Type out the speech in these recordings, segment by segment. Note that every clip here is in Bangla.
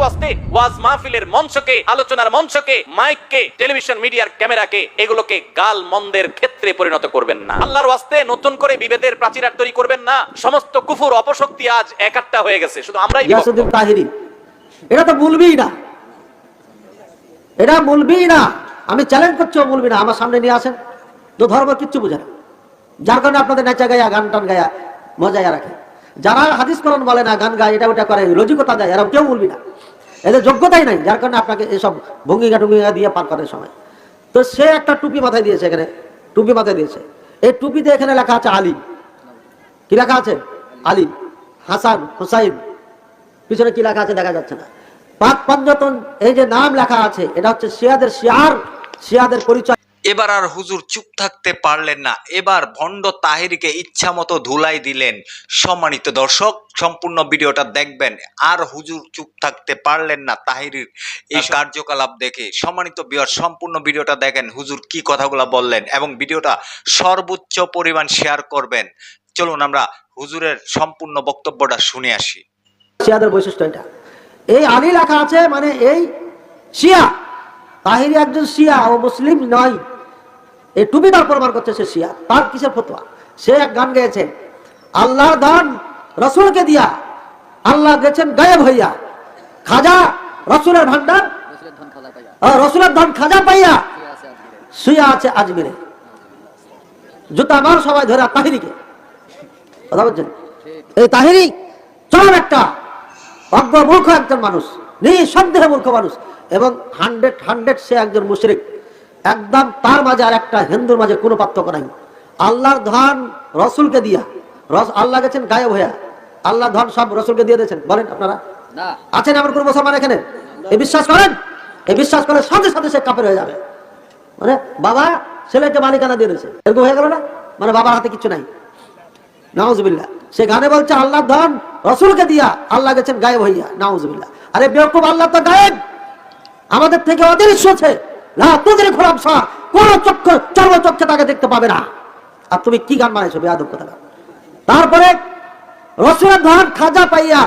ওয়াজ মাহফিলের মঞ্চকে, আলোচনার মঞ্চকে, মাইককে, টেলিভিশন মিডিয়ার ক্যামেরাকে, এগুলোকে গাল মন্দের ক্ষেত্রে পরিণত করবেন না। আল্লাহর ওয়াস্তে নতুন করে বিভেদের প্রাচীর তৈরি করবেন না। সমস্ত কুফুর অপশক্তি আজ হয়ে গেছে। শুধু আমরাই বিভক্ত। গিয়াসুদ্দিন তাহিরি এটা তো বলবেই না। এটা না। আমি চ্যালেঞ্জ করছি বলবি না। আমার সামনে নিয়ে আসেন। তো ধর্ম কিচ্ছু বুঝে না। যার কারণে আপনাদের নেচা গায়া, গান টান গায়া, মজায়া রাখে। যারা হাদিস করণ বলে না, গান গায় এটা ওটা করে লজিকতা দেয়, এরা কেউ বলবি না। এদের যোগ্যতাই নাই, যার কারণে আপনাকে এসব ভঙ্গিগা টুঙ্গিগা দিয়ে পার করার সময়। তো সে একটা টুপি মাথায় দিয়েছে এখানে, টুপি মাথায় দিয়েছে। এই টুপিতে এখানে লেখা আছে আলী। কি লেখা আছে? আলী, হাসান, হুসাইন। পিছনে কি লেখা আছে দেখা যাচ্ছে না। পাক পঞ্জতন এই যে নাম লেখা আছে, এটা হচ্ছে শিয়াদের শিয়ার, শিয়াদের পরিচয়। এবার আর হুজুর চুপ থাকতে পারলেন না। এবার ভণ্ড তাহিরিকে ইচ্ছা মতো ধুলাই দিলেন। সম্মানিত দর্শক সম্পূর্ণ ভিডিওটা দেখবেন। আর হুজুর চুপ থাকতে পারলেন না তাহিরির এই কার্যকলাপ দেখে। সম্মানিত বিয়ার সম্পূর্ণ ভিডিওটা দেখেন। হুজুর কি কথাগুলো বললেন এবং ভিডিওটা সর্বোচ্চ পরিমাণ শেয়ার করবেন। চলুন আমরা হুজুরের সম্পূর্ণ বক্তব্যটা শুনে আসি। শিয়াদের বৈশিষ্ট্য এটা। এই আলী লেখা আছে মানে এই শিয়া তাহিরি একজন শিয়া, ও মুসলিম নয়। এই টুপি তার প্রমাণ করছে সে শিয়া। তার কিসের ফতোয়া? সে এক গান গেয়েছে, আল্লাহর দান রসুলকে দিয়া, আল্লাহ গেছেন গায়েব হইয়া। খাজা রসুলের ভান্ডার রসুলের ধন খাজা পাইয়া শুয়া আছে আজমিরে। জুতা মার সবাই ধরে তাহিরিকে। কথা বলছেন? এই তাহিরি চরম একটা অজ্ঞ মূর্খ একজন মানুষ, নিঃসন্দেহে মূর্খ মানুষ। এবং হান্ড্রেড হান্ড্রেড সে একজন মুশরিক। একদম তার মাঝে আর একটা হিন্দুর মাঝে কোনো পার্থক্য নাই। আল্লাহর ধন রসুলকে দিয়া রস আল্লাহ গেছেন গায়েব হইয়া। আল্লাহ ধন সব রসুলকে দিয়ে দিয়েছেন। বলেন আপনারা? আছেন এমন কোনো মুসলমান এখানে? এ বিশ্বাস করেন? এ বিশ্বাস করে সাথে সাথে সে কাপের হয়ে যাবে। মানে বাবা ছেলেকে মালিকানা দিয়ে দিয়েছে। এরকম হয়ে গেল না? মানে বাবার হাতে কিছু নাই। নাউজুবিল্লাহ। সে গানে বলছে আল্লাহ ধন রসুলকে দিয়া আল্লাহ গেছেন গায়েব হইয়া। নাউজুবিল্লাহ। আরে বেওকুব আল্লাহ তো গায়েব! আমাদের থেকে অদৃশ্য আছে না তোদের খোলাম সা কোন চক্ষু চর্ম চক্ষে তাকে দেখতে পাবে না। আর তুমি কি গান বানাইছো, বেয়াদব কথা তারপরে রসুলের ধন খাজা পাইয়া,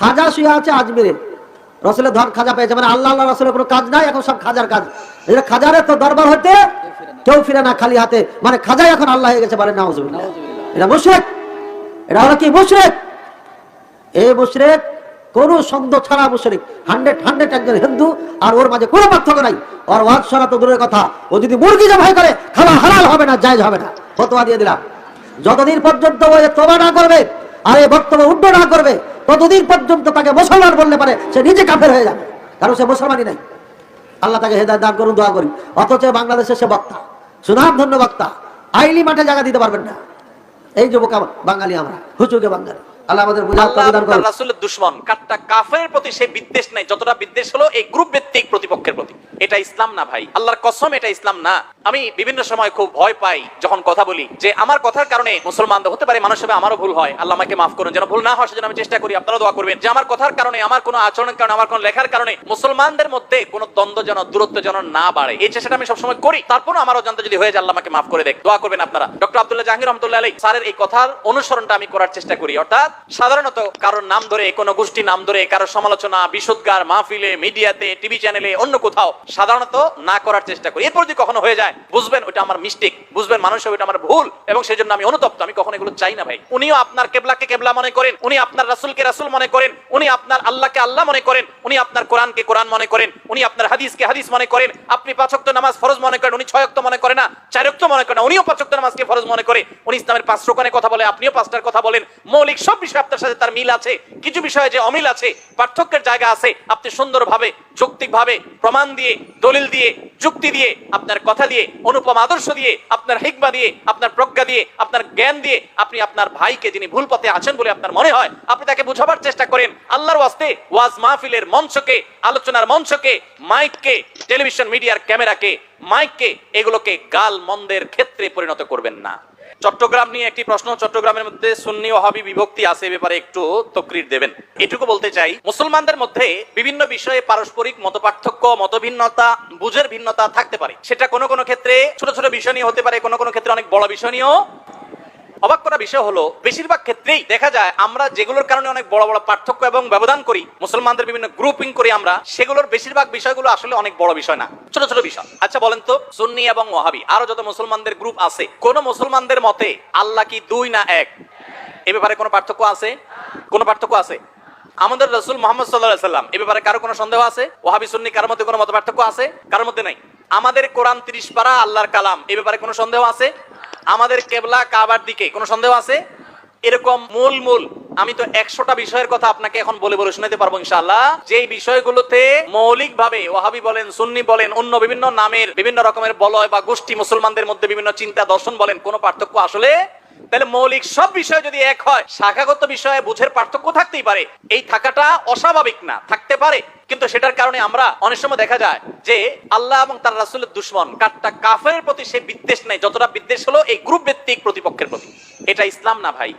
খাজা শুয়ে আছে আজমিরে। রসুলের ধন খাজা পেয়েছে মানে আল্লাহ আল্লাহ রসুলের কোনো কাজ নাই, এখন সব খাজার কাজ। এই যে খাজারের তো দরবার হতে কেউ ফিরে না খালি হাতে। মানে খাজাই এখন আল্লাহ হয়ে গেছে বলে নাউজুবিল্লাহ। এটা মুশরিক। এটা হলো কি মুশরিক? এই মুশরিক কোন সন্দেহ ছাড়া মুশরিক হান্ড্রেড হান্ড্রেড একজন হিন্দু আর ওর মাঝে কোনো পার্থক্য নাই। ওর ওয়াজ শোনা তো দূরের কথা। ও যদি মুরগি জবাই করে, খাওয়া হালাল হবে না, জায়জ হবে না। ফতোয়া দিয়ে দিলাম। যতদিন পর্যন্ত ও তোবা না করবে আর এই বক্তব্য উড্ড না করবে, ততদিন পর্যন্ত তাকে মুসলমান বললে পারে, সে নিজে কাফের হয়ে যাবে। কারণ সে মুসলমানই নাই। আল্লাহ তাকে হেদায় দান করুন, দোয়া করি। অথচ বাংলাদেশে সে বক্তা। সুনাম ধন্য বক্তা। আইলি মাঠে জায়গা দিতে পারবেন না। এই যে বোকা বাঙালি আমরা, হুচুকে বাঙালি। আল্লাহ আমাদের বুঝার আল্লাহ প্রদান করুন তার রাসূলের দুশমন। কাটটা কাফের প্রতি সে বিদ্বেষ নাই যতটা বিদ্বেষ হলো এই গ্রুপ ভিত্তিক প্রতিপক্ষের প্রতি। এটা ইসলাম না ভাই। আল্লাহর কসম এটা ইসলাম না। আমি বিভিন্ন সময় খুব ভয় পাই যখন কথা বলি যে আমার কথার কারণে মুসলমান হতে পারে মানুষ হবে আমারও ভুল হয়। আল্লাহ আমাকে মাফ করুন। যেন ভুল না হয় সেজন্য আমি চেষ্টা করি আপনারা দোয়া করবেন যে আমার কথার কারণে আমার কোনো আচরণের কারণে আমার কোনো লেখার কারণে মুসলমানদের মধ্যে কোনো দ্বন্দ্ব যেন দূরত্ব যেন না বাড়ে। এই চেষ্টাটা আমি সবসময় করি। তারপরও আমার অজান্তে যদি হয়ে যায় আল্লাহ আমাকে মাফ করে দেখ দোয়া করবেন আপনারা। ডক্টর আব্দুল্লাহ জাহাঙ্গীর রহমতুল্লাহ আলী স্যারের এই কথার অনুসরণটা আমি করার চেষ্টা করি। অর্থাৎ সাধারণত কারোর নাম ধরে, কোনো গোষ্ঠী নাম ধরে কারোর সমালোচনা বিশুদ্গার মাহফিলে, মিডিয়াতে, টিভি চ্যানেলে, অন্য কোথাও, সাধারণত না করার চেষ্টা করি। এরপর যদি কখনো হয়ে যায়, বুঝবেন ওটা আমার মিস্টেক বুঝবেন মানুষ ওটা আমার ভুল, এবং সেই জন্য আমি অনুতপ্ত, আমি কখনো এগুলো চাই না ভাই। উনিও আপনার কেবলাকে কেবলা মনে করেন, উনি আপনার রাসুলকে রাসুল মনে করেন, উনি আপনার আল্লাহকে আল্লাহ মনে করেন, উনি আপনার কোরআনকে কোরআন মনে করেন, উনি আপনার হাদিসকে হাদিস মনে করেন, আপনি পাঁচক্ত নামাজ ফরজ মনে করেন, উনি ছয়ক্ত মনে করে না চারক্ত মনে করেন না, উনিও পাঁচক্ত নামাজকে ফরজ মনে করে, উনি ইসলামের পাঁচ রোকানের কথা বলে, আপনিও পাঁচটার কথা বলেন, মৌলিক সব বিষয় আপনার সাথে তার মিল আছে, কিছু বিষয়ে যে অমিল আছে, পার্থক্যের জায়গা আছে, আপনি সুন্দরভাবে, যৌক্তিকভাবে প্রমাণ দিয়ে, দলিল দিয়ে, যুক্তি দিয়ে, আপনার কথা দিয়ে, অনুপম আদর্শ দিয়ে, আপনার হিকমা দিয়ে, আপনার প্রজ্ঞা দিয়ে, আপনার জ্ঞান দিয়ে আপনি আপনার ভাইকে যিনি ভুল পথে আছেন বলে আপনার মনে হয়, আপনি তাকে বোঝাবার চেষ্টা করেন। আল্লাহর ওয়াস্তে ওয়াজ মাহফিলের মঞ্চকে, আলোচনার মঞ্চকে, মাইককে, টেলিভিশন মিডিয়ার ক্যামেরাকে, মাইককে এগুলোকে গাল মন্দের ক্ষেত্রে পরিণত করবেন না। চট্টগ্রাম নিয়ে একটি প্রশ্ন, চট্টগ্রামের মধ্যে সুন্নি ওহাবি বিভক্তি আছে ব্যাপারে একটু তকরির দেবেন। এটুকু বলতে চাই, মুসলমানদের মধ্যে বিভিন্ন বিষয়ে পারস্পরিক মতপার্থক্য, মতভিন্নতা, বুঝের ভিন্নতা থাকতে পারে। সেটা কোনো কোনো ক্ষেত্রে ছোট ছোট বিষয় নিয়ে হতে পারে, কোনো কোনো ক্ষেত্রে অনেক বড় বিষয় নিয়েও অবাক করা বিষয় হলো, বেশিরভাগ ক্ষেত্রেই দেখা যায় আমরা যেগুলোর কারণে অনেক বড় বড় পার্থক্য এবং ব্যবধান করি, মুসলমানদের বিভিন্ন গ্রুপিং করি আমরা, সেগুলোর বেশিরভাগ বিষয়গুলো আসলে অনেক বড় বিষয় না। ছোট ছোট বিষয়। আচ্ছা বলেন তো, সুন্নি এবং ওয়াহাবি, আরও যত মুসলমানদের গ্রুপ আছে, কোন মুসলমানদের মতে আল্লাহ কি দুই না এক? এ ব্যাপারে কোনো পার্থক্য আছে? কোনো পার্থক্য আছে? আমাদের রসুল মোহাম্মদ সাল্লাহ সাল্লাম, এ ব্যাপারে কারও কোনো সন্দেহ আছে? ওহাবি সুন্নি কারোর মধ্যে কোনো মত পার্থক্য আছে? কারোর মধ্যে নাই। আমাদের কোরআন তিরিশ পারা আল্লাহর কালাম, এ ব্যাপারে কোনো সন্দেহ আছে? আমাদের কেবলা কাবার দিকে, কোনো সন্দেহ আছে? এরকম মূল মূল, আমি তো একশোটা বিষয়ের কথা আপনাকে এখন বলে বলে শোনাতে পারব ইনশাল্লাহ যে বিষয়গুলোতে মৌলিক ভাবে ওহাবি বলেন, সুন্নি বলেন, অন্য বিভিন্ন নামের বিভিন্ন রকমের বলয় বা গোষ্ঠী মুসলমানদের মধ্যে বিভিন্ন চিন্তা দর্শন বলেন, কোনো পার্থক্য আসলে তাহলে মৌলিক সব বিষয় যদি এক হয়, শাখাগত বিষয়ে বুঝের পার্থক্য থাকতেই পারে। এই থাকাটা অস্বাভাবিক না, থাকতে পারে। কিন্তু সেটার কারণে আমরা অনেক সময় দেখা যায় যে আল্লাহ এবং তার রাসুলের দুশ্মন কাঠটা কাফের প্রতি সে বিদ্বেষ নেই, যতটা বিদ্বেষ হলো এই গ্রুপ ভিত্তিক প্রতিপক্ষের প্রতি। এটা ইসলাম না ভাই।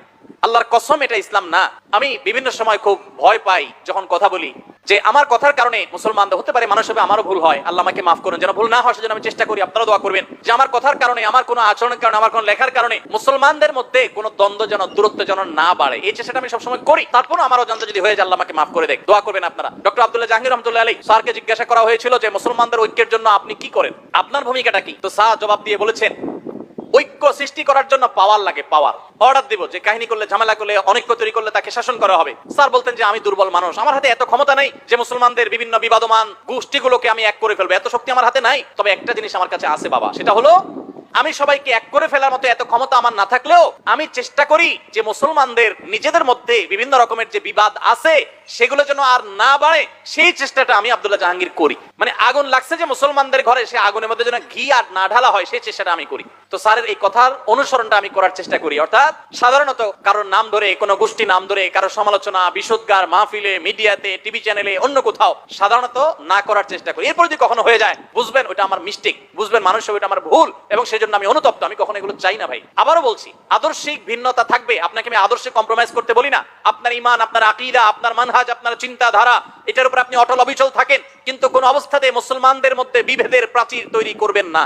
আল্লাহর কসম, এটা ইসলাম না। আমি বিভিন্ন সময় খুব ভয় পাই যখন কথা বলি যে আমার কথার কারণে মুসলমানদের হতে পারে, মানুষ হবে, আমারও ভুল হয়। আল্লাহ আমাকে মাফ করুন, যেন ভুল না হয় সেজন্য আমি চেষ্টা করি আপনারা দোয়া করবেন যে আমার কথার কারণে, আমার কোনো আচরণের কারণে, আমার কোনো লেখার কারণে মুসলমানদের মধ্যে কোনো দ্বন্দ্ব যেন, দূরত্ব যেন না বাড়ে। এই চেষ্টাটা আমি সবসময় করি। তারপর আমারও জানতে যদি হয়ে যায়, আল্লাহ আমাকে মাফ করে দেখ দোয়া করবেন আপনারা। ডক্টর আব্দুল্লাহ জাহাঙ্গীর রহমতুল্লাহ আলী স্যারকে জিজ্ঞাসা করা হয়েছিল যে, মুসলমানদের ঐক্যের জন্য আপনি কি করেন? আপনার ভূমিকাটা কি? তো স্যার জবাব দিয়ে বলেছেন ঐক্য সৃষ্টি করার জন্য পাওয়ার লাগে পাওয়ার অর্ডার দিব যে কাহিনী করলে, ঝামেলা করলে অনেক তৈরি করলে তাকে শাসন করা হবে। স্যার বলতেন যে, আমি দুর্বল মানুষ। আমার হাতে এত ক্ষমতা নাই যে মুসলমানদের বিভিন্ন বিবাদমান গোষ্ঠীগুলোকে আমি এক করে ফেলব। এত শক্তি আমার হাতে নাই। তবে একটা জিনিস আমার কাছে আছে বাবা, সেটা হলো আমি সবাইকে এক করে ফেলার মতো এত ক্ষমতা আমার না থাকলেও আমি চেষ্টা করি যে মুসলমানদের নিজেদের মধ্যে বিভিন্ন রকমের যে বিবাদ আছে, সেগুলো যেন আর না বাড়ে, সেই চেষ্টাটা আমি আব্দুল্লাহ জাহাঙ্গীর করি। মানে আগুন লাগছে যে মুসলমানদের ঘরে, সে আগুনের মধ্যে যেন ঘি আর না ঢালা হয়, সেই চেষ্টাটা আমি করি। তো স্যারের এই কথার অনুসরণটা আমি করার চেষ্টা করি। অর্থাৎ সাধারণত কারোর নাম ধরে, কোনো গোষ্ঠী নাম ধরে কারও সমালোচনা, বিশুদ্গার, মাহফিলে, মিডিয়াতে, টিভি চ্যানেলে, অন্য কোথাও, সাধারণত না করার চেষ্টা করি। এরপর যদি কখনো হয়ে যায়, বুঝবেন ওটা আমার মিস্টেক বুঝবেন মানুষ ওইটা আমার ভুল, এবং জন্য আমি অনুতপ্ত, আমি কখনো এগুলো চাই না ভাই। আবারও বলছি, আদর্শিক ভিন্নতা থাকবে, আপনাকে আমি আদর্শে কম্প্রোমাইজ করতে বলি না। আপনার ইমান, আপনার আকিদা, আপনার মানহাজ, আপনার চিন্তাধারা, এটার উপর আপনি অটল অবিচল থাকেন, কিন্তু কোন অবস্থাতে মুসলমানদের মধ্যে বিভেদের প্রাচীর তৈরি করবেন না।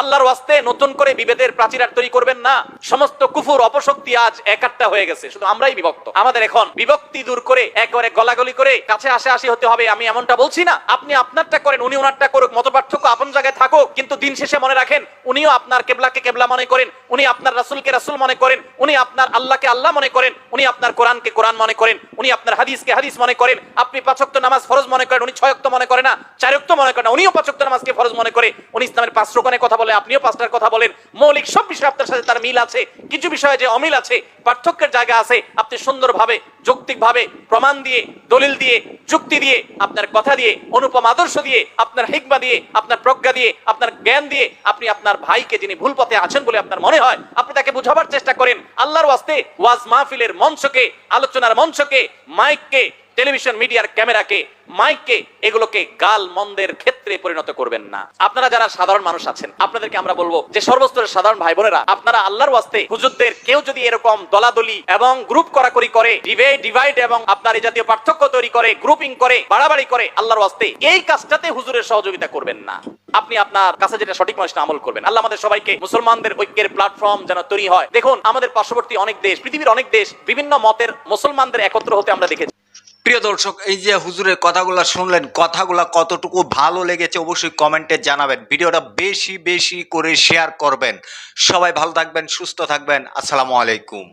আল্লাহর ওয়াস্তে নতুন করে বিভেদের প্রাচীর আর তৈরি করবেন না। সমস্ত কুফুর অপশক্তি আজ একাট্টা হয়ে গেছে, শুধু আমরাই বিভক্ত। আমাদের এখন বিভক্তি দূর করে, একবারে গলাগলি করে কাছে আসে আসি হতে হবে, আমি এমনটা বলছি না। আপনি আপনারটা করেন উনি ওনারটা করুক মত পার্থক্য আপন জায়গায় থাকুক, কিন্তু দিন শেষে মনে রাখেন, উনিও আপনার কেবলাকে কেবলা মনে করেন, উনি আপনার রাসুলকে রাসুল মনে করেন, উনি আপনার আল্লাহকে আল্লাহ মনে করেন, উনি আপনার কোরআনকে কোরআন মনে করেন, উনি আপনার হাদিসকে হাদিস মনে করেন, আপনি পাঁচক্ত নামাজ ফরজ মনে করেন, উনি ছয়ক্ত মনে করে না চারক্ত মনে করেন না, উনিও পাঁচক্ত নামাজকে ফরজ মনে করে, উনি ইসলামের পাঁচ রোকনের কথা বলে আপনিও পাঁচটার কথা বলেন। মৌলিক সব বিষয়ে আপনার সাথে তার মিল আছে। কিছু বিষয়ে যে অমিল আছে, পার্থক্যের জায়গা আছে, আপনি সুন্দরভাবে, যৌক্তিকভাবে প্রমাণ দিয়ে, দলিল দিয়ে, যুক্তি দিয়ে, আপনার কথা দিয়ে, অনুপম আদর্শ দিয়ে, আপনার হিকমা দিয়ে, আপনার প্রজ্ঞা দিয়ে, আপনার জ্ঞান দিয়ে আপনি আপনার ভাইকে যিনি ভুল পথে আছেন বলে আপনার মনে হয়, আপনি তাকে বুঝাবার চেষ্টা করেন। আল্লাহর ওয়াস্তে ওয়াজ মাহফিলের মঞ্চকে, আলোচনার মঞ্চকে, মাইককে টেলিভিশন, মিডিয়ার ক্যামেরাকে, মাইককে, এগুলোকে গাল মন্দের ক্ষেত্রে পরিণত করবেন না। আপনারা যারা সাধারণ মানুষ আছেন, আপনাদেরকে আমরা বলব যে সর্বস্তরের সাধারণ ভাই বোনেরা আপনারা আল্লাহর ওয়াস্তে হুজুরদের কেউ যদি এরকম দলাদলি এবং গ্রুপ করাকরি করে ডিভাইড ডিভাইড এবং আপনার এই জাতীয় পার্থক্য তৈরি করে গ্রুপিং করে, বাড়াবাড়ি করে, আল্লাহর ওয়াস্তে এই কাজটাতে হুজুরের সহযোগিতা করবেন না। আপনি আপনার কাছে যেটা সঠিক মানুষ আমল করবেন। আল্লাহ আমাদের সবাইকে মুসলমানদের ঐক্যের প্ল্যাটফর্ম যেন তৈরি হয়। দেখুন, আমাদের পার্শ্ববর্তী অনেক দেশ, পৃথিবীর অনেক দেশ বিভিন্ন মতের মুসলমানদের একত্র হতে আমরা দেখেছি। প্রিয় দর্শক, এই যে হুজুরের কথাগুলো শুনলেন, কথাগুলো কতটুকু ভালো লেগেছে অবশ্যই কমেন্টে জানাবেন। ভিডিওটা বেশি বেশি করে শেয়ার করবেন। সবাই ভালো থাকবেন, সুস্থ থাকবেন। আসসালামু আলাইকুম।